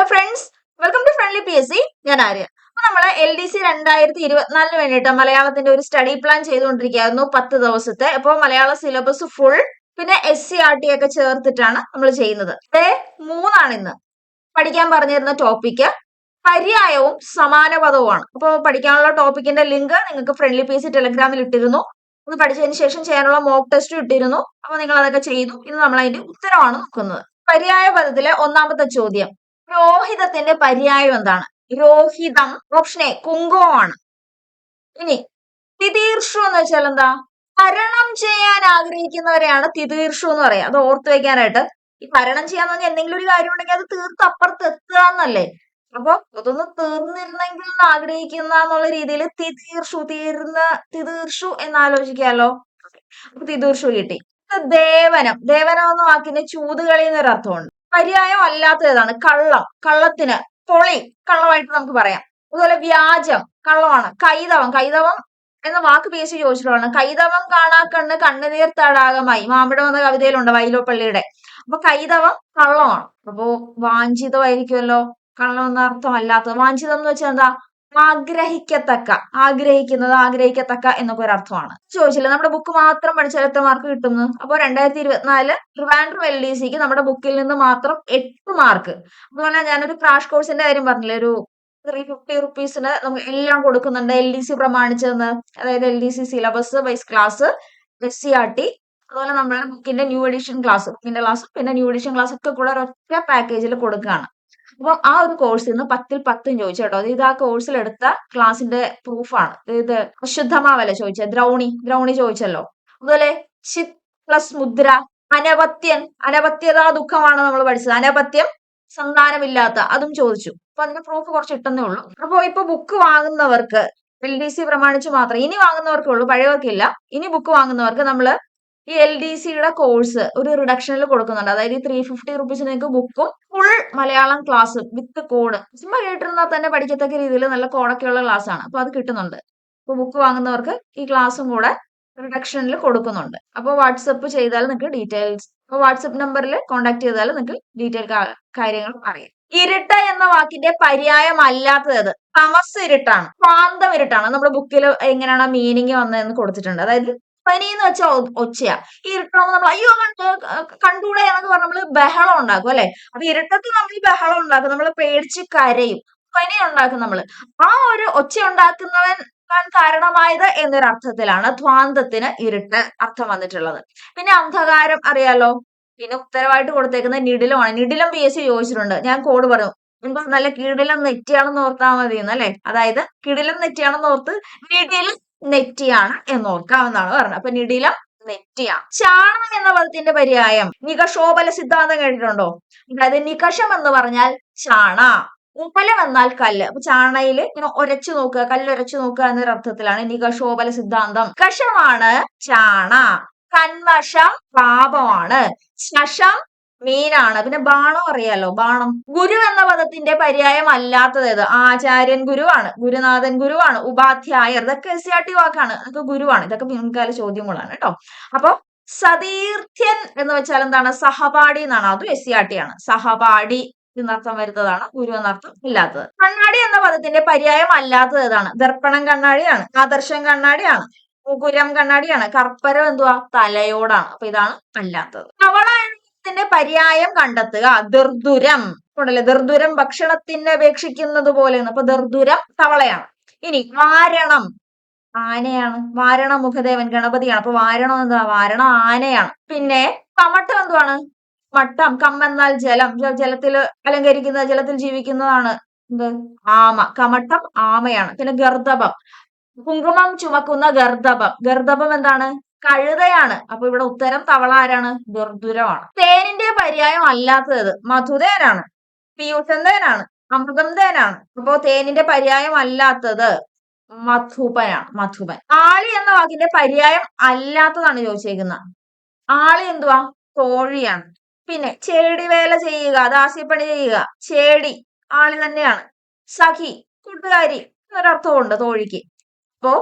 Hello friends welcome to friendly P S C ഞാൻ ആര്യ. അപ്പൊ നമ്മൾ എൽ ഡി സി രണ്ടായിരത്തി ഇരുപത്തിനാലിന് വേണ്ടിയിട്ട് മലയാളത്തിന്റെ ഒരു സ്റ്റഡി പ്ലാൻ ചെയ്തുകൊണ്ടിരിക്കുകയായിരുന്നു പത്ത് ദിവസത്തെ. അപ്പോൾ മലയാള സിലബസ് ഫുൾ പിന്നെ എസ് സി ആർ ടി ഒക്കെ ചേർത്തിട്ടാണ് നമ്മൾ ചെയ്യുന്നത്. ഡേ മൂന്നാണ് ഇന്ന്. പഠിക്കാൻ പറഞ്ഞിരുന്ന ടോപ്പിക്ക് പര്യായവും സമാന പദവുമാണ് അപ്പോൾ പഠിക്കാനുള്ള ടോപ്പിക്കിന്റെ ലിങ്ക് നിങ്ങൾക്ക് ഫ്രണ്ട്ലി പി സി ടെലഗ്രാമിൽ ഇട്ടിരുന്നു. ഒന്ന് പഠിച്ചതിന് ശേഷം ചെയ്യാനുള്ള മോക്ക് ടെസ്റ്റും ഇട്ടിരുന്നു. അപ്പൊ നിങ്ങൾ അതൊക്കെ ചെയ്തു. ഇന്ന് നമ്മൾ അതിന്റെ ഉത്തരമാണ് നോക്കുന്നത്. പര്യായ പദത്തിലെ ഒന്നാമത്തെ ചോദ്യം. രോഹിതത്തിന്റെ പര്യായം എന്താണ്? രോഹിതം ഓപ്ഷൻ എ കുങ്കുമമാണ് ഇനി തിതീർഷു എന്ന് വെച്ചാൽ എന്താ? ഭരണം ചെയ്യാൻ ആഗ്രഹിക്കുന്നവരെയാണ് തിതീർഷു എന്ന് പറയാം അത് ഓർത്തു വെക്കാനായിട്ട് ഈ ഭരണം ചെയ്യാൻ പറഞ്ഞാൽ എന്തെങ്കിലും ഒരു കാര്യം ഉണ്ടെങ്കിൽ അത് തീർത്ത് അപ്പുറത്ത് എത്തുക എന്നല്ലേ? അപ്പൊ അതൊന്ന് തീർന്നിരുന്നെങ്കിൽ എന്ന് ആഗ്രഹിക്കുന്ന എന്നുള്ള രീതിയിൽ തിതീർഷു തീർന്ന തിതീർഷു എന്ന് അപ്പൊ തിതീർഷു കിട്ടി. ദേവനം. ദേവനം എന്ന വാക്കിന് ചൂതുകളി എന്നൊരു അർത്ഥമുണ്ട് പര്യായം അല്ലാത്ത ഏതാണ് കള്ളം. കള്ളത്തിന് പൊളി. കള്ളമായിട്ട് നമുക്ക് പറയാം. അതുപോലെ വ്യാജം. കള്ളമാണ്. കൈതവം. കൈതവം എന്ന വാക്ക് പേശി ചോദിച്ചിട്ടുള്ളതാണ്. കൈതവം കാണാ കണ്ണ് കണ്ണുനീർ തടാകമായി. മാമ്പഴം എന്ന കവിതയിലുണ്ട് വൈലോപ്പള്ളിയുടെ. അപ്പൊ കൈതവം കള്ളമാണ്. അപ്പോ വാഞ്ചിതമായിരിക്കുമല്ലോ. കള്ളം എന്ന അർത്ഥം അല്ലാത്തത് വാഞ്ചിതം എന്ന് വെച്ചാൽ എന്താ? ആഗ്രഹിക്കത്തക്ക ആഗ്രഹിക്കുന്നത് ആഗ്രഹിക്കത്തക്ക എന്നൊക്കെ ഒരു അർത്ഥമാണ്. ചോദിച്ചില്ല നമ്മുടെ ബുക്ക് മാത്രം പഠിച്ചാൽ എത്ര മാർക്ക് കിട്ടുന്നു അപ്പോൾ രണ്ടായിരത്തി ഇരുപത്തിനാല് ട്രിവാൻഡ്രം എൽ ഡി സിക്ക് നമ്മുടെ ബുക്കിൽ നിന്ന് മാത്രം എട്ട് മാർക്ക് അതുപോലെ ഞാനൊരു ക്രാഷ് കോഴ്സിന്റെ കാര്യം പറഞ്ഞില്ലേ? ഒരു ത്രീ ഫിഫ്റ്റി റുപ്പീസിന് നമുക്ക് എല്ലാം കൊടുക്കുന്നുണ്ട്. എൽ ഡി സി പ്രമാണിച്ചെന്ന് അതായത് L D C syllabus wise class S C R T അതുപോലെ നമ്മുടെ ബുക്കിന്റെ ന്യൂ എഡിഷൻ ക്ലാസ് ബുക്കിന്റെ ക്ലാസ് പിന്നെ ന്യൂ എഡിഷൻ ക്ലാസ് ഒക്കെ കൂടെ ഒരൊറ്റ പാക്കേജിൽ കൊടുക്കുകയാണ്. അപ്പൊ ആ ഒരു കോഴ്സിൽ നിന്ന് പത്തിൽ പത്തും ചോദിച്ചു കേട്ടോ ഇത് ആ കോഴ്സിൽ എടുത്ത ക്ലാസിന്റെ പ്രൂഫാണ് ഇത് അശുദ്ധമാവല്ല ചോദിച്ചത് ദ്രൗണി. ദ്രൗണി ചോദിച്ചല്ലോ. അതുപോലെ ചിത് പ്ലസ് മുദ്ര. അനപത്യൻ. അനപത്യത ദുഃഖമാണ് നമ്മൾ പഠിച്ചത്. അനപത്യം സന്താനമില്ലാത്ത. അതും ചോദിച്ചു. അപ്പൊ അതിന്റെ പ്രൂഫ് കുറച്ച് ഇട്ടെന്നേ ഉള്ളൂ. അപ്പൊ ഇപ്പൊ ബുക്ക് വാങ്ങുന്നവർക്ക് എൽ ഡി സി പ്രമാണിച്ച് മാത്രം ഇനി വാങ്ങുന്നവർക്കേ ഉള്ളൂ പഴയവർക്കില്ല. ഇനി ബുക്ക് വാങ്ങുന്നവർക്ക് നമ്മൾ ഈ എൽ ഡി സിയുടെ കോഴ്സ് ഒരു റിഡക്ഷനിൽ കൊടുക്കുന്നുണ്ട്. അതായത് ഈ ത്രീ ഫിഫ്റ്റി റുപ്പീസ് നിങ്ങൾക്ക് ബുക്കും full Malayalam class with code ചുമ്മാ കേട്ടിരുന്നാൽ തന്നെ പഠിക്കത്തക്ക രീതിയിൽ നല്ല കോഡൊക്കെയുള്ള ആണ്. അപ്പൊ അത് കിട്ടുന്നുണ്ട്. അപ്പൊ ബുക്ക് വാങ്ങുന്നവർക്ക് ഈ ക്ലാസ്സും കൂടെ റിഡക്ഷനിൽ കൊടുക്കുന്നുണ്ട്. അപ്പോൾ വാട്സപ്പ് ചെയ്താൽ നിങ്ങൾക്ക് ഡീറ്റെയിൽസ് അപ്പോൾ വാട്സപ്പ് നമ്പറിൽ കോൺടാക്ട് ചെയ്താൽ നിങ്ങൾക്ക് ഡീറ്റെയിൽ കാര്യങ്ങൾ അറിയാം. ഇരുട്ട് എന്ന വാക്കിന്റെ പര്യായം അല്ലാത്തത് തമസ് ഇരുട്ടാണ്. പാന്തം ഇരുട്ടാണ്. നമ്മുടെ ബുക്കിൽ എങ്ങനെയാണ് മീനിങ് വന്നതെന്ന് കൊടുത്തിട്ടുണ്ട്. അതായത് പനി എന്ന് വെച്ചാൽ ഒച്ചയാ. ഈ ഇരുട്ടാവുമ്പോൾ നമ്മൾ അയ്യോ കണ്ട് കണ്ടൂടെ എന്നൊക്കെ പറഞ്ഞ് നമ്മൾ ബഹളം ഉണ്ടാക്കും അല്ലെ? അപ്പൊ ഇരുട്ടത്തിൽ നമ്മൾ ബഹളം ഉണ്ടാക്കും നമ്മൾ പേടിച്ച് കരയും. പനി ഉണ്ടാക്കും നമ്മൾ. ആ ഒരു ഒച്ച ഉണ്ടാക്കുന്നവൻ കാരണമായത് എന്നൊരർത്ഥത്തിലാണ് ധ്വാന്തത്തിന് ഇരുട്ട് അർത്ഥം വന്നിട്ടുള്ളത്. പിന്നെ അന്ധകാരം അറിയാലോ? പിന്നെ ഉത്തരവായിട്ട് കൊടുത്തേക്കുന്ന നിഡിലമാണ് നിഡിലം പി. എസ്. സി. ചോദിച്ചിട്ടുണ്ട്. ഞാൻ കോഡ് പറഞ്ഞു. മുൻപ് നല്ല കിടിലം നെറ്റിയാണെന്ന് ഓർത്താൽ മതി അതായത് കിടിലം നെറ്റിയാണെന്ന് ഓർത്ത് നിഡിലം നെറ്റിയാണ് എന്ന് ഓർക്കാവുന്നതാണ് പറഞ്ഞത്. അപ്പൊ നിടിലം നെറ്റിയാണ്. ചാണം എന്ന പദത്തിന്റെ പര്യായം. നികഷോപല സിദ്ധാന്തം കേട്ടിട്ടുണ്ടോ? അതായത് നികഷം എന്ന് പറഞ്ഞാൽ ചാണ. ഉപലം എന്നാൽ കല്ല്. അപ്പൊ ചാണയിൽ ഇങ്ങനെ ഒരച്ചു നോക്കുക കല്ലുരച്ചു നോക്കുക എന്നൊരു അർത്ഥത്തിലാണ് നികഷോപല സിദ്ധാന്തം. കഷമാണ് ചാണ. കന്മഷം പാപമാണ്. ശഷം മീനാണ്. പിന്നെ ബാണം അറിയാലോ? ബാണം. ഗുരു എന്ന പദത്തിന്റെ പര്യായം അല്ലാത്തത് ആചാര്യൻ ഗുരുവാണ് ഗുരുനാഥൻ ഗുരുവാണ് ഉപാധ്യായർ. ഇതൊക്കെ എസ് ആർ ടി വാക്കാണ്. ഇതൊക്കെ ഗുരുവാണ്. ഇതൊക്കെ മുൻകാല ചോദ്യങ്ങളാണ് കേട്ടോ. അപ്പൊ സതീർത്ഥ്യൻ എന്ന് വെച്ചാൽ എന്താണ്? സഹപാഠി എന്നാണ്. അതും എസ് ആർ ടി ആണ്. സഹപാഠി എന്നർത്ഥം വരുന്നതാണ്. ഗുരു എന്നർത്ഥം ഇല്ലാത്തത്. കണ്ണാടി എന്ന പദത്തിന്റെ പര്യായം അല്ലാത്തത് ഏതാണ്? ദർപ്പണം കണ്ണാടിയാണ് ആദർശം കണ്ണാടിയാണ് മുകുരം കണ്ണാടിയാണ് കർപ്പരം എന്തുവാ? തലയോടാണ്. അപ്പൊ ഇതാണ് അല്ലാത്തത്. തവള എന്നതിന്റെ പര്യായം കണ്ടെത്തുക. ദർദുരം. ഉണ്ടല്ലേ? ദർദുരം ഭക്ഷണത്തിന് അപേക്ഷിക്കുന്നത് പോലെ അപ്പൊ ദർദുരം തവളയാണ്. ഇനി വാരണം. ആനയാണ്. വാരണ മുഖദേവൻ ഗണപതിയാണ്. അപ്പൊ വാരണം എന്താ? വാരണം ആനയാണ്. പിന്നെ കമട്ടം എന്തുവാണ്? മട്ടം. കമ്മെന്നാൽ ജലം. ജലത്തിൽ അലങ്കരിക്കുന്ന ജലത്തിൽ ജീവിക്കുന്നതാണ് എന്ത്? ആമ. കമട്ടം ആമയാണ്. പിന്നെ ഗർദഭം. കുങ്കുമം ചുമക്കുന്ന ഗർദഭം. ഗർദഭം എന്താണ്? കഴുതയാണ്. അപ്പൊ ഇവിടെ ഉത്തരം തവള ആരാണ് ദുർദുരമാണ് തേനിന്റെ പര്യായം അല്ലാത്തത് മധുതേനാണ്. പീയൂഷന്തേനാണ് അമൃതന്തേനാണ് അപ്പോ തേനിന്റെ പര്യായം അല്ലാത്തത് മധുപനാണ്. മധുപൻ. ആളി എന്ന വാക്കിന്റെ പര്യായം അല്ലാത്തതാണ് ചോദിച്ചേക്കുന്നത്. ആളി എന്തുവാ? കോഴിയാണ്. പിന്നെ ചേടി വേല ചെയ്യുക ദാസ്യപ്പണി ചെയ്യുക ചേടി ആളി തന്നെയാണ്. സഖി കൂട്ടുകാരി എന്നൊരർത്ഥമുണ്ട് തോഴിക്ക്. അപ്പോ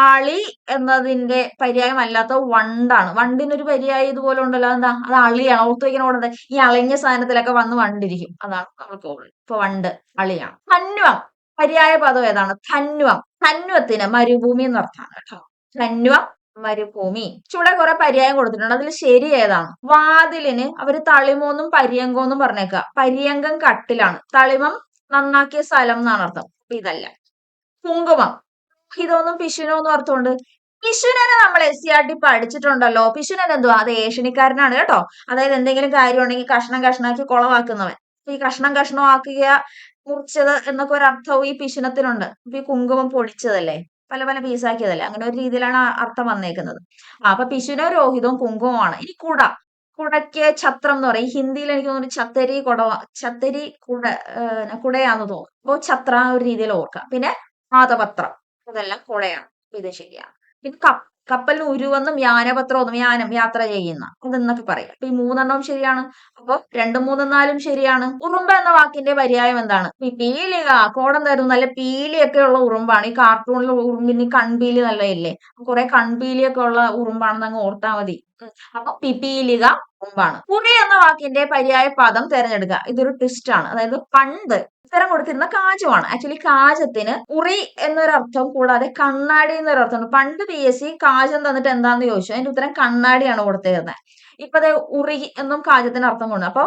ആളി എന്നതിന്റെ പര്യായം അല്ലാത്ത വണ്ടാണ്. വണ്ടിനൊരു പര്യായം ഇതുപോലെ ഉണ്ടല്ലോ. എന്താ അത് അളിയാണ്. ഓർത്ത് വെക്കണ കൂടെ ഈ അളിഞ്ഞ സാധനത്തിലൊക്കെ വന്ന് വണ്ടിരിക്കും. അതാണ് നമ്മൾക്ക് ഇപ്പൊ വണ്ട് അളിയാണ്. ധന്വം. പര്യായ പദം ഏതാണ്? ധന്വം. ധന്വത്തിന് മരുഭൂമി എന്ന് അർത്ഥമാണ് കേട്ടോ. ധന്വം മരുഭൂമി. ചൂടെ കുറെ പര്യായം കൊടുത്തിട്ടുണ്ട്. അതിൽ ശരി ഏതാണ്? വാതിലിന് അവർ തളിമോന്നും പര്യങ്കോന്നും പറഞ്ഞേക്കുക പര്യങ്കം കട്ടിലാണ്. തളിമം നന്നാക്കിയ സ്ഥലം എന്നാണ് അർത്ഥം. ഇതല്ല. കുങ്കുമം. ഇതൊന്നും പിശുനോന്നും അർത്ഥമുണ്ട് പിശുനനെ നമ്മൾ എസ് സി ആർ ടി പഠിച്ചിട്ടുണ്ടല്ലോ. പിശുനൻ എന്തുവാ? അത് ഏഷ്യനിക്കാരനാണ് കേട്ടോ. അതായത് എന്തെങ്കിലും കാര്യം ഉണ്ടെങ്കിൽ കഷ്ണം കഷ്ണാക്കി കുളവാക്കുന്നവൻ ഈ കഷ്ണം കഷ്ണമാക്കുക മുറിച്ചത് എന്നൊക്കെ ഒരു അർത്ഥവും ഈ പിശുനത്തിനുണ്ട്. ഈ കുങ്കുമം പൊടിച്ചതല്ലേ? പല പല പീസാക്കിയതല്ലേ അങ്ങനെ ഒരു രീതിയിലാണ് അർത്ഥം വന്നേക്കുന്നത്. അപ്പൊ പിശുനോ രോഹിതവും കുങ്കുമമാണ് ഇനി കുട. കുടയ്ക്ക് ഛത്രം എന്ന് പറയും. ഹിന്ദിയിൽ എനിക്ക് തോന്നുന്നു ചത്തരി കുട ചത്തരി കുട കുടയാന്ന് തോന്നുന്നു. അപ്പൊ ഛത്ര ഒരു രീതിയിൽ ഓർക്കാം. പിന്നെ പാദപത്രം. അതെല്ലാം കുളയാണ്. ഇത് ശരിയാണ്. പിന്നെ കപ്പ കപ്പലിന് ഉരുവെന്നും യാനപത്രം എന്നും യാനം യാത്ര ചെയ്യുന്ന അതെന്നൊക്കെ പറയാം. അപ്പൊ ഈ മൂന്നെണ്ണവും ശരിയാണ്. അപ്പൊ രണ്ടും മൂന്നും നാലും ശരിയാണ്. ഉറുമ്പ എന്ന വാക്കിന്റെ പര്യായം എന്താണ്? ഈ പീലിക കോടം തരും നല്ല പീലിയൊക്കെ ഉള്ള ഉറുമ്പാണ്. ഈ കാർട്ടൂണിൽ ഉറുമ്പിന് കൺപീലി നല്ല ഇല്ലേ കുറെ കൺപീലിയൊക്കെ ഉള്ള ഉറുമ്പാണെന്ന് അങ്ങ് ഓർത്താ മതി. അപ്പൊ പിപീലിക ഉറുമ്പാണ്. പുഴ എന്ന വാക്കിന്റെ പര്യായ പദം തിരഞ്ഞെടുക്കുക. ഇതൊരു ട്വിസ്റ്റ് ആണ്. അതായത് പണ്ട് ഉത്തരം കൊടുത്തിരുന്ന കാജുമാണ് ആക്ച്വലി കാജത്തിന് ഉറി എന്നൊരർത്ഥം കൂടാതെ കണ്ണാടി എന്നൊരർത്ഥമുണ്ട്. പണ്ട് പി എസ് സി കാജം തന്നിട്ട് എന്താന്ന് ചോദിച്ചു? അതിന്റെ ഉത്തരം കണ്ണാടിയാണ് കൊടുത്തിരുന്നത് ഇപ്പൊ ദേ ഉറി എന്നും കാജത്തിന് അർത്ഥം കൊണ്ട് അപ്പൊ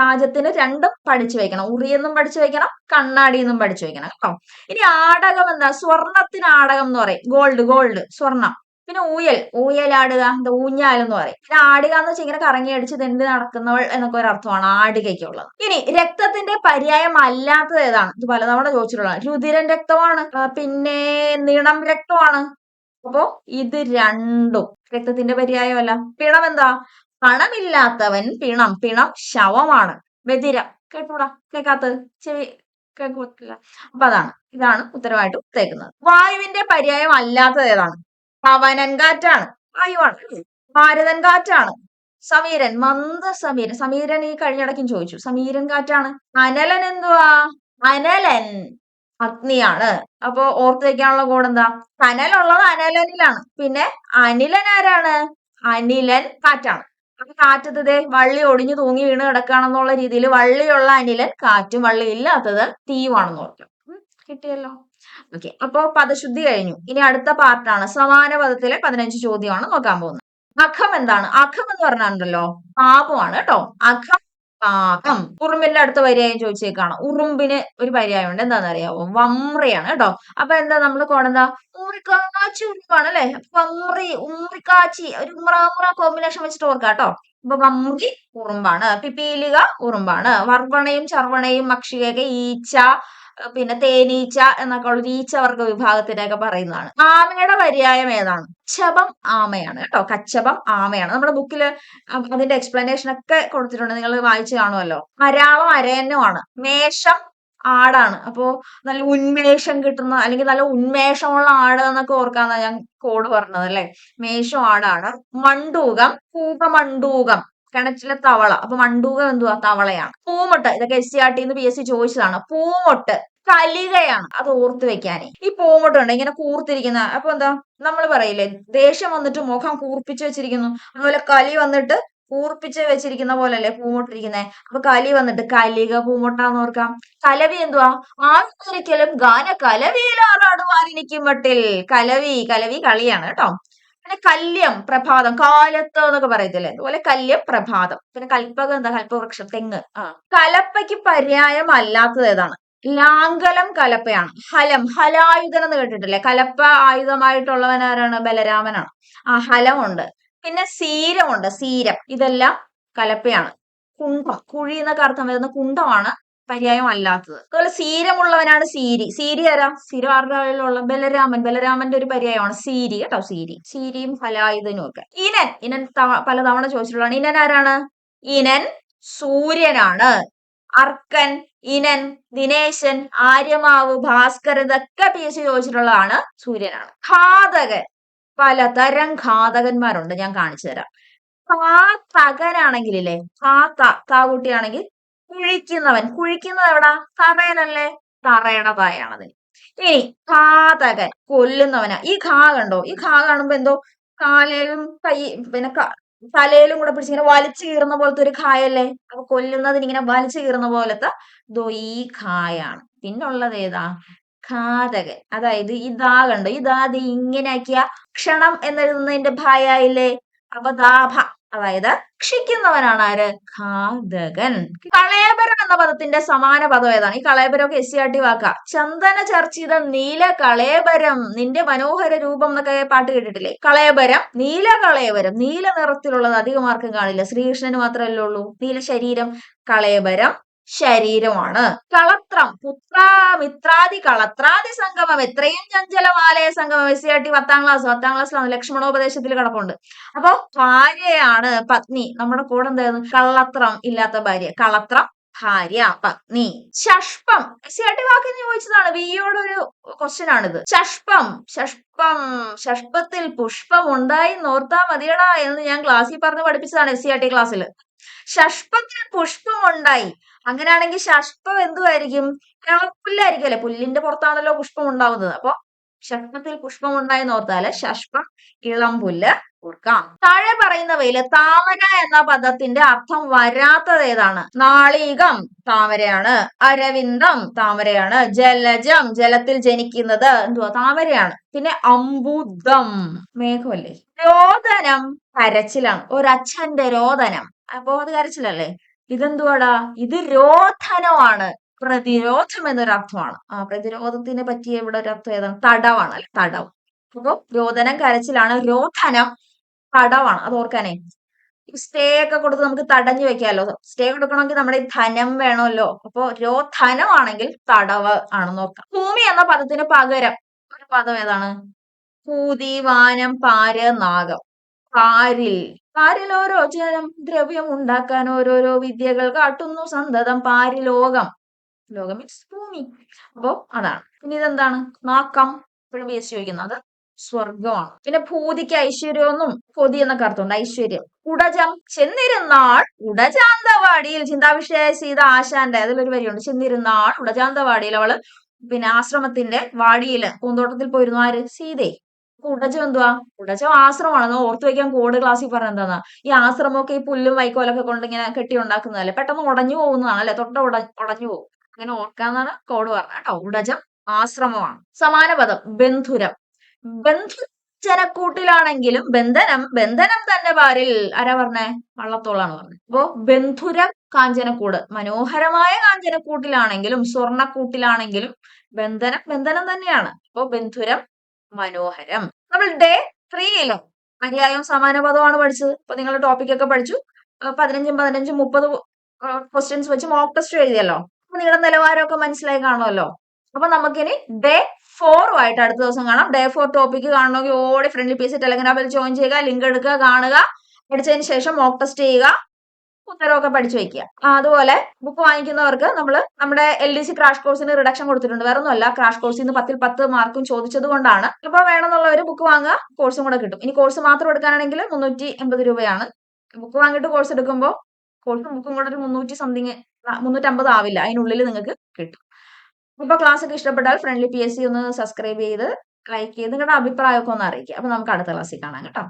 കാജത്തിന് രണ്ടും പഠിച്ചു വെക്കണം. ഉറി എന്നും പഠിച്ചു വെക്കണം കണ്ണാടി എന്നും പഠിച്ചു വെക്കണം. കേട്ടോ? ഇനി ആടകം എന്താ? സ്വർണത്തിന് ആടകം എന്ന് പറയും. ഗോൾഡ് ഗോൾഡ് സ്വർണം. പിന്നെ ഊയൽ ഊയലാടുക എന്താ ഊഞ്ഞാൽ എന്ന് പറയും. പിന്നെ ആടുക എന്ന് വെച്ചാൽ ഇങ്ങനെ കറങ്ങി അടിച്ച് തെണ്ടി നടക്കുന്നവൾ എന്നൊക്കെ ഒരു അർത്ഥമാണ് ആടുകയ്ക്കുള്ളത് ഇനി രക്തത്തിന്റെ പര്യായം അല്ലാത്തത് ഏതാണ്? ഇത് പലതവണ ചോദിച്ചിട്ടുള്ളതാണ്. രുതിരൻ രക്തമാണ് പിന്നെ നിണം രക്തമാണ്. അപ്പോ ഇത് രണ്ടും. രക്തത്തിന്റെ പര്യായമല്ല പിണം എന്താ? പണമില്ലാത്തവൻ പിണം പിണം ശവമാണ്. ബധിരം കേട്ടൂടാ? കേൾക്കാത്തത്? ചെവി കേൾക്കില്ല അപ്പൊ അതാണ്. ഇതാണ് ഉത്തരവായിട്ട് തേക്കുന്നത് വായുവിന്റെ പര്യായം അല്ലാത്തത് ഏതാണ്? പവനൻ കാറ്റാണ്. വായുവാണ് ഭാരതൻ കാറ്റാണ്. സമീരൻ മന്ദ സമീരൻ. സമീരൻ ഈ കഴിഞ്ഞിടയ്ക്കും ചോദിച്ചു. സമീരൻ കാറ്റാണ്. അനലൻ എന്തുവാ? അനലൻ അഗ്നിയാണ്. അപ്പൊ ഓർത്ത് വെക്കാനുള്ള കോഡ് എന്താ? കനലുള്ളത് അനലനിലാണ്. പിന്നെ അനിലൻ ആരാണ്? അനിലൻ കാറ്റാണ്. അപ്പൊ കാറ്റത്ത് ദേ വള്ളി ഒടിഞ്ഞു തൂങ്ങി വീണ് കിടക്കുകയാണെന്നുള്ള രീതിയിൽ വള്ളിയുള്ള അനിലൻ കാറ്റും വള്ളി ഇല്ലാത്തത് തീയുമാണെന്ന് ഓർക്കാം കിട്ടിയല്ലോ. ഓക്കെ അപ്പൊ പദശുദ്ധി കഴിഞ്ഞു. ഇനി അടുത്ത പാർട്ടാണ് സമാന പദത്തിലെ പതിനഞ്ച് ചോദ്യമാണ് നോക്കാൻ പോകുന്നത്. അഖം എന്താണ്? അഖം എന്ന് പറഞ്ഞാണ്ടല്ലോ പാപമാണ് കേട്ടോ. അഖം പാകം ഉറുമ്പിന്റെ അടുത്ത പര്യായം ചോദിച്ചേക്കാണ്. ഉറുമ്പിന് ഒരു പര്യായം ഉണ്ട് എന്താണെന്ന് അറിയാവോ വമ്രയാണ് കേട്ടോ. അപ്പൊ എന്താ നമ്മൾ കോണെന്താ ഉമ്രിക്കാച്ചി ഉറുമ്പാണ് അല്ലെ? വമ്രി ഉമ്രിക്കാച്ചി ഒരു ഉമ്രാമ്ര ഉമ്ര കോമ്പിനേഷൻ വെച്ചിട്ട് ഓർക്കാം കേട്ടോ. അപ്പൊ വമ്രി ഉറുമ്പാണ്. പിപ്പീലിക ഉറുമ്പാണ്. വർവണയും ചർവണയും മക്ഷികയൊക്കെ ഈച്ച പിന്നെ തേനീച്ച എന്നൊക്കെ ഉള്ള ഈച്ച വർഗ വിഭാഗത്തിനെയൊക്കെ പറയുന്നതാണ്. ആമയുടെ പര്യായം ഏതാണ്? കച്ചപം ആമയാണ് കേട്ടോ. കച്ചപം ആമയാണ്. നമ്മുടെ ബുക്കിൽ അതിന്റെ എക്സ്പ്ലനേഷൻ ഒക്കെ കൊടുത്തിട്ടുണ്ട്. നിങ്ങൾ വായിച്ചു കാണുമല്ലോ. മരാളം അരയന്നുമാണ് മേഷം ആടാണ്. അപ്പോ നല്ല ഉന്മേഷം കിട്ടുന്ന അല്ലെങ്കിൽ നല്ല ഉന്മേഷമുള്ള ആട് എന്നൊക്കെ ഓർക്കാന്നാ ഞാൻ കോഡ് പറഞ്ഞത് അല്ലെ? മേഷം ആടാണ്. മണ്ടൂകം കൂപമണ്ടൂകം കിണറ്റിലെ തവള അപ്പൊ മണ്ടൂകം എന്തുവാ? തവളയാണ്. പൂമൊട്ട് ഇതൊക്കെ S C R T P S C ചോദിച്ചതാണ്. പൂമൊട്ട് കലികയാണ് അത് ഓർത്ത് വെക്കാനേ. ഈ പൂമൊട്ട് ഉണ്ട് ഇങ്ങനെ കൂർത്തിരിക്കുന്ന അപ്പൊ എന്താ? നമ്മൾ പറയില്ലേ ദേഷ്യം വന്നിട്ട് മുഖം കൂർപ്പിച്ച് വെച്ചിരിക്കുന്നു. അതുപോലെ കലി വന്നിട്ട് കൂർപ്പിച്ച് വെച്ചിരിക്കുന്ന പോലല്ലേ പൂമൊട്ടിരിക്കുന്നത് അപ്പൊ കലി വന്നിട്ട് കലിക പൂമൊട്ടാന്ന് ഓർക്കാം. കലവി എന്തുവാ? ആർക്കൊരിക്കലും ഗാന കലവിയിലാറാടുവാനിരിക്കും വട്ടിൽ. കലവി കലവി കളിയാണ് കേട്ടോ. പിന്നെ കല്യം പ്രഭാതം കാലത്ത് എന്നൊക്കെ പറയത്തില്ലേ? അതുപോലെ കല്യം പ്രഭാതം. പിന്നെ കൽപ്പകം എന്താ? കൽപ്പവൃക്ഷം തെങ്ങ്. ആ. കലപ്പയ്ക്ക് പര്യായം അല്ലാത്തത് ഏതാണ്? ലാംഗലം കലപ്പയാണ്. ഹലം ഹലായുധൻ എന്ന് കേട്ടിട്ടില്ലേ? കലപ്പ ആയുധമായിട്ടുള്ളവൻ ആരാണ്? ബലരാമനാണ്. ആ ഹലമുണ്ട്. പിന്നെ സീരമുണ്ട്. സീരം. ഇതെല്ലാം കലപ്പയാണ്. കുണ്ടം. കുഴി എന്നൊക്കെ അർത്ഥം വരുന്ന കുണ്ഠമാണ് പര്യായം അല്ലാത്തത്. അതുപോലെ സീരമുള്ളവനാണ് സീരി. സീരി ആരാ? സീര ആരുടെ ബലരാമൻ. ബലരാമന്റെ ഒരു പര്യായമാണ് സീരി. കേട്ടോ സീരി. സീരിയും ഫലായുധനും ഒക്കെ. ഇനൻ. ഇനൻ തവ- പലതവണ ചോദിച്ചിട്ടുള്ളതാണ്. ഇനൻ ആരാണ്? ഇനൻ സൂര്യനാണ്. അർക്കൻ ഇനൻ ദിനേശൻ ആര്യമാവ് ഭാസ്കരൻ ഇതൊക്കെ പി എസ് ചോദിച്ചിട്ടുള്ളതാണ് സൂര്യനാണ്. ഘാതകൻ. പലതരം ഘാതകന്മാരുണ്ട്. ഞാൻ കാണിച്ചു തരാം. കാതകനാണെങ്കിലേ കാത്ത താകുട്ടിയാണെങ്കിൽ കുഴിക്കുന്നവൻ. കുഴിക്കുന്നത് എവിടാ? തറയിലല്ലേ? തറയുടെ തായാണത് ഇനി ഘാതകൻ കൊല്ലുന്നവനാ. ഈ ഘാ കണ്ടോ? ഈ ഘാ കാണുമ്പോ എന്തോ കാലയിലും കൈ പിന്നെ തലയിലും കൂടെ പിടിച്ച് ഇങ്ങനെ വലിച്ചു കീറുന്ന പോലത്തെ ഒരു ഖായല്ലേ അപ്പൊ കൊല്ലുന്നതിന് ഇങ്ങനെ വലിച്ചു കീറുന്ന പോലത്തെ ദോ ഈ ഘായാണ്. പിന്നുള്ളത് ഏതാ? ഘാതകൻ. അതായത് ഈ കണ്ടോ? ദേ ഇങ്ങനെ ആക്കിയ ക്ഷണം എന്നെഴുതുന്നതിന്റെ ഭായായില്ലേ? അപ്പൊ ദാഭ അതായത് ക്ഷിക്കുന്നവനാണ് ആര് ഘാതകൻ. കളയപരം എന്ന പദത്തിന്റെ സമാന പദം ഏതാണ്? ഈ കളയബരം ഒക്കെ എസ് സി ആർ ടി വാക്കാ ചന്ദന ചർച്ചിത നീല കളയപരം. നിന്റെ മനോഹര രൂപം എന്നൊക്കെ പാട്ട് കേട്ടിട്ടില്ലേ? കളയപരം നീല കളയപരം. നീല നിറത്തിലുള്ളത് അധികം ആർക്കും കാണില്ല. ശ്രീകൃഷ്ണന് മാത്രമല്ലേ ഉള്ളൂ. നീല ശരീരം കളയബരം ശരീരമാണ്. കളത്രം പുത്രാ മിത്രാദി കളത്രാദി സംഗമം. എത്രയും ചഞ്ചലമാലയ സംഗമം. എസ് സി ആർ ടി പത്താം ക്ലാസ് പത്താം ക്ലാസ്സിലാണ് ലക്ഷ്മണോപദേശത്തിൽ കിടപ്പുണ്ട്. അപ്പൊ ഭാര്യയാണ് പത്നി. നമ്മുടെ കൂടെ എന്തായിരുന്നു? കള്ളത്രം ഇല്ലാത്ത ഭാര്യ. കളത്രം ഭാര്യ പത്നി. ഷഷ്പം എസ് സി ആർ ടി വാക്കിന് ചോദിച്ചതാണ്. വിയോട് ഒരു ക്വസ്റ്റ്യൻ ആണിത്. ഷഷ്പം ഷഷ്പം ഷഷ്പത്തിൽ പുഷ്പം ഉണ്ടായി നോർത്താ മതിയടാ എന്ന് ഞാൻ ക്ലാസ്സിൽ പറഞ്ഞ് പഠിപ്പിച്ചതാണ് എസ് സി ആർ ടി ക്ലാസ്സിൽ ഷഷ്പത്തിൽ പുഷ്പം ഉണ്ടായി അങ്ങനെയാണെങ്കിൽ ഷഷ്പം എന്തുമായിരിക്കും പുല്ലായിരിക്കും അല്ലെ പുല്ലിന്റെ പുറത്താണല്ലോ പുഷ്പം ഉണ്ടാവുന്നത് അപ്പൊ ഷഷ്പത്തിൽ പുഷ്പം ഉണ്ടായി നോർത്താൽ ഷഷ്പം ഇളം പുല്ല് ഓർക്കാം താഴെ പറയുന്നവയിൽ താമര എന്ന പദത്തിന്റെ അർത്ഥം വരാത്തത് ഏതാണ്? നാളീകം താമരയാണ്. അരവിന്ദം താമരയാണ്. ജലജം ജലത്തിൽ ജനിക്കുന്നത് എന്തുവാ? താമരയാണ്. പിന്നെ അമ്പുദം മേഘമല്ലേ? രോദനം കരച്ചിലാണ്. ഒരച്ഛന്റെ രോദനം. അപ്പൊ അത് കരച്ചിലല്ലേ? ഇതെന്തുവാടാ? ഇത് രോധനമാണ്. പ്രതിരോധം എന്നൊരർത്ഥമാണ്. ആ പ്രതിരോധത്തിനെ പറ്റിയ ഇവിടെ ഒരു അർത്ഥം ഏതാണ്? തടവാണ് അല്ലെ? തടവ്. അപ്പൊ രോദനം കരച്ചിലാണ്. രോധനം തടവാണ്. അത് ഓർക്കാനേ സ്റ്റേ ഒക്കെ കൊടുത്ത് നമുക്ക് തടഞ്ഞു വെക്കാമല്ലോ സ്റ്റേ കൊടുക്കണമെങ്കിൽ നമ്മുടെ ധനം വേണമല്ലോ. അപ്പൊ രോധനമാണെങ്കിൽ തടവ് ആണെന്ന് നോക്കാം ഭൂമി എന്ന പദത്തിന് പകരം ഒരു പദം ഏതാണ്? ഭൂതി വാനം പാര് നാഗം. പാരിൽ. കാരിൽ ഓരോ ദ്രവ്യം ഉണ്ടാക്കാൻ ഓരോരോ വിദ്യകൾ കാട്ടുന്നു സന്തതം പാരിലോകം ലോകം. മീൻസ് ഭൂമി. അപ്പോ അതാണ്. പിന്നെ ഇതെന്താണ്? നാക്കം. എപ്പോഴും വേസ്റ്റ് ചോദിക്കുന്നത് സ്വർഗമാണ് പിന്നെ ഭൂതിക്ക് ഐശ്വര്യമെന്നും കൊതി എന്നൊക്കെ അർത്ഥമുണ്ട്. ഐശ്വര്യം. ഉടജം. ചെന്നിരുന്നാൾ ഉടജാന്തവാടിയിൽ. ചിന്താവിഷയ സീത ആശാന്റെ അതിലൊരു വരിയുണ്ട്. ചെന്നിരുന്നാൾ ഉടജാന്തവാടിയിൽ അവൾ പിന്നെ ആശ്രമത്തിന്റെ വാടിയിൽ പൂന്തോട്ടത്തിൽ പോയിരുന്നു. ആര്? സീതേ ഉടജം എന്തുവാ? കുടജം ആശ്രമമാണ്. ഓർത്തു വെക്കാൻ കോഡ് ക്ലാസ്സിൽ പറഞ്ഞ എന്താ ഈ ആശ്രമമൊക്കെ ഈ പുല്ലും വൈക്കോലൊക്കെ കൊണ്ട് ഇങ്ങനെ കെട്ടി ഉണ്ടാക്കുന്നതല്ലേ? പെട്ടെന്ന് ഉടഞ്ഞു പോകുന്നതാണ് അല്ലെ തൊട്ട ഉട ഉടഞ്ഞു പോകും. അങ്ങനെ ഓർക്കാന്നാണ് കോഡ് പറഞ്ഞത് കേട്ടോ. ഉടജം ആശ്രമമാണ്. സമാന പദം ബന്ധുരം. ബന്ധു ജനക്കൂട്ടിലാണെങ്കിലും ബന്ധനം ബന്ധനം തന്നെ പാരിൽ. ആരാ പറഞ്ഞേ? വള്ളത്തോളാണ് പറഞ്ഞത്. അപ്പോ ബന്ധുരം കാഞ്ചനക്കൂട്. മനോഹരമായ കാഞ്ചനക്കൂട്ടിലാണെങ്കിലും സ്വർണക്കൂട്ടിലാണെങ്കിലും ബന്ധനം ബന്ധനം തന്നെയാണ്. അപ്പോ ബന്ധുരം മനോഹരം. നമ്മൾ ഡേ ത്രീയിലും പര്യായവും സമാന പദമാണ് പഠിച്ചത്. നിങ്ങൾ ടോപ്പിക് ഒക്കെ പഠിച്ചു. പതിനഞ്ചും പതിനഞ്ചും മുപ്പത് ക്വസ്റ്റ്യൻസ് വെച്ച് മോക്ക് ടെസ്റ്റ് എഴുതിയല്ലോ. അപ്പൊ നിങ്ങളുടെ നിലവാരമൊക്കെ മനസ്സിലായി കാണുമല്ലോ. അപ്പൊ നമുക്കിനി ഡേ ഫോറുമായിട്ട് അടുത്ത ദിവസം കാണാം. ഡേ ഫോർ ടോപ്പിക് കാണണമെങ്കിൽ ഓടി ഫ്രണ്ട്ലി പീസ് ടെലഗ്രാമിൽ ജോയിൻ ചെയ്യുക ലിങ്ക് എടുക്കുക കാണുക. പഠിച്ചതിന് ശേഷം മോക്ക് ടെസ്റ്റ് ചെയ്യുക. ഉത്തരവൊക്കെ പഠിച്ചു വെക്കുക. അതുപോലെ ബുക്ക് വാങ്ങിക്കുന്നവർക്ക് നമ്മൾ നമ്മുടെ എൽ ഡി സി ക്രാഷ് കോഴ്സിന് റിഡക്ഷൻ കൊടുത്തിട്ടുണ്ട്. വേറെ ഒന്നുമല്ല ക്രാഷ് കോഴ്സിൽ നിന്ന് പത്തിൽ പത്ത് മാർക്കും ചോദിച്ചത് കൊണ്ടാണ്. ഇപ്പൊ വേണമെന്നുള്ളവർ ബുക്ക് വാങ്ങുക കോഴ്സും കൂടെ കിട്ടും. ഇനി കോഴ്സ് മാത്രം എടുക്കാനാണെങ്കിൽ മുന്നൂറ്റി എൺപത് രൂപയാണ്. ബുക്ക് വാങ്ങിയിട്ട് കോഴ്സ് എടുക്കുമ്പോൾ കോഴ്സും ബുക്കും കൂടെ ഒരു മുന്നൂറ്റി സംതിങ് മുന്നൂറ്റമ്പത് ആവില്ല. അതിനുള്ളിൽ നിങ്ങൾക്ക് കിട്ടും. ഇപ്പൊ ക്ലാസ് ഒക്കെ ഇഷ്ടപ്പെട്ടാൽ ഫ്രണ്ട്ലി പി എസ് സി ഒന്ന് സബ്സ്ക്രൈബ് ചെയ്ത് ലൈക്ക് ചെയ്ത് നിങ്ങളുടെ അഭിപ്രായമൊക്കെ ഒന്ന് അറിയിക്കുക. അപ്പൊ നമുക്ക് അടുത്ത ക്ലാസ്സിൽ കാണാം കേട്ടോ.